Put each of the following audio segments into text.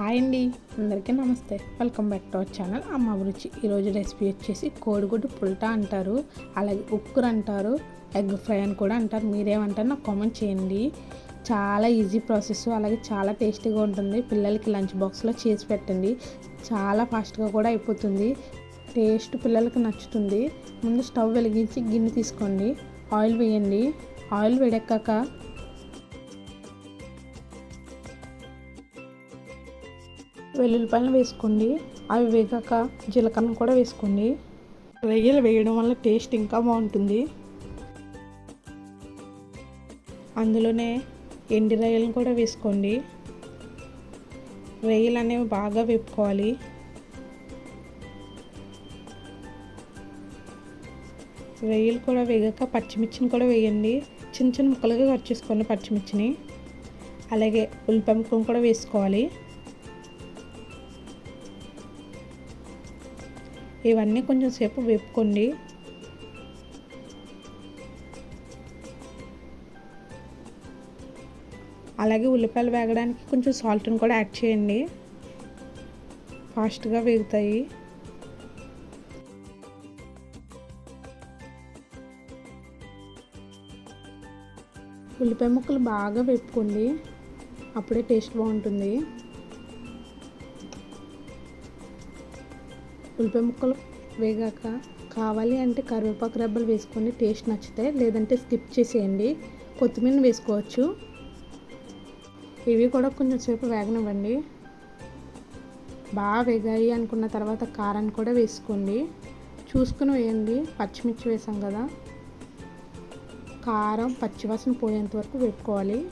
Hi అండి. అందరికీ నమస్తే. Welcome back to our channel Amma Ruchi. ఈరోజు రెసిపీ వచ్చేసి కోడిగుడ్డు పుల్టా అంటారు. అలాగే ఉక్కురు అంటారు. ఎగ్ ఫ్రై అని కూడా అంటారు. మీరేమంటారు నాకు కామెంట్ చేయండి. చాలా ఈజీ ప్రాసెస్ అలాగే చాలా టేస్టీగా ఉంటుంది. పిల్లలకి లంచ్ బాక్స్లో చేసి పెట్టండి. చాలా ఫాస్ట్గా కూడా అయిపోతుంది. టేస్ట్ పిల్లలకి నచ్చుతుంది. ముందు స్టవ్ వెలిగించి గిన్నె తీసుకోండి. ఆయిల్ వేయండి. ఆయిల్ వేడెక్కాక వెల్లుల్లిపాయలు వేసుకోండి. అవి వేగాక జీలకర్ర కూడా వేసుకోండి. రొయ్యలు వేయడం వల్ల టేస్ట్ ఇంకా బాగుంటుంది. అందులోనే ఎండి రొయ్యలను కూడా వేసుకోండి. రొయ్యలు అనేవి బాగా వేపుకోవాలి. రొయ్యలు కూడా వేగాక పచ్చిమిర్చిని కూడా వేయండి. చిన్న చిన్న ముక్కలుగా కట్ చేసుకోండి పచ్చిమిర్చిని. అలాగే ఉల్లిపాయ ముక్కలు కూడా వేసుకోవాలి. ఇవన్నీ కొంచెం సేపు వేపుకోండి. అలాగే ఉల్లిపాయలు వేగడానికి కొంచెం సాల్ట్ని కూడా యాడ్ చేయండి. ఫాస్ట్గా వేగుతాయి. ఉల్లిపాయ ముక్కలు బాగా వేపుకోండి. అప్పుడే టేస్ట్ బాగుంటుంది. ఉల్లిపాయ ముక్కలు వేగాక కావాలి అంటే కరివేపాకు రెబ్బలు వేసుకొని టేస్ట్ నచ్చితే లేదంటే స్కిప్ చేసేయండి. కొత్తిమీర వేసుకోవచ్చు. ఇవి కూడా కొంచెం సేపు వేగనివ్వండి. బాగా వేగాయి అనుకున్న తర్వాత కారాన్ని కూడా వేసుకోండి. చూసుకుని వేయండి. పచ్చిమిర్చి వేసాం కదా. కారం పచ్చివాసన పోయేంత వరకు వేపుకోవాలి.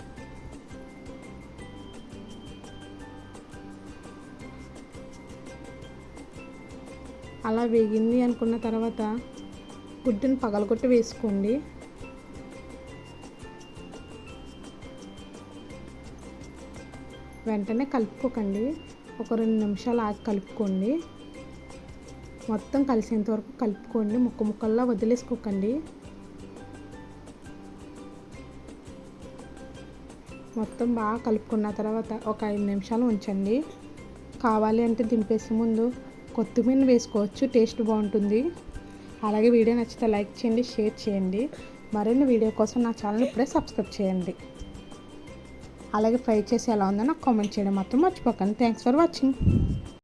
అలా వేగింది అనుకున్న తర్వాత గుడ్డును పగలగొట్టి వేసుకోండి. వెంటనే కలుపుకోకండి. ఒక రెండు నిమిషాలు ఆగి కలుపుకోండి. మొత్తం కలిసేంత వరకు కలుపుకోండి. ముక్క ముక్కల్లా వదిలేసుకోకండి. మొత్తం బాగా కలుపుకున్న తర్వాత ఒక ఐదు నిమిషాలు ఉంచండి. కావాలి అంటే దింపేసే ముందు కొత్తిమీర వేసుకోవచ్చు టేస్ట్ బాగుంటుంది. అలాగే వీడియో నచ్చితే లైక్ చేయండి షేర్ చేయండి. మరిన్ని వీడియో కోసం నా ఛానల్ ఇప్పుడే సబ్స్క్రైబ్ చేయండి. అలాగే ఫ్రై చేసి ఎలా ఉందో నాకు కామెంట్ చేయడం మాత్రం మర్చిపోకండి. Thanks for watching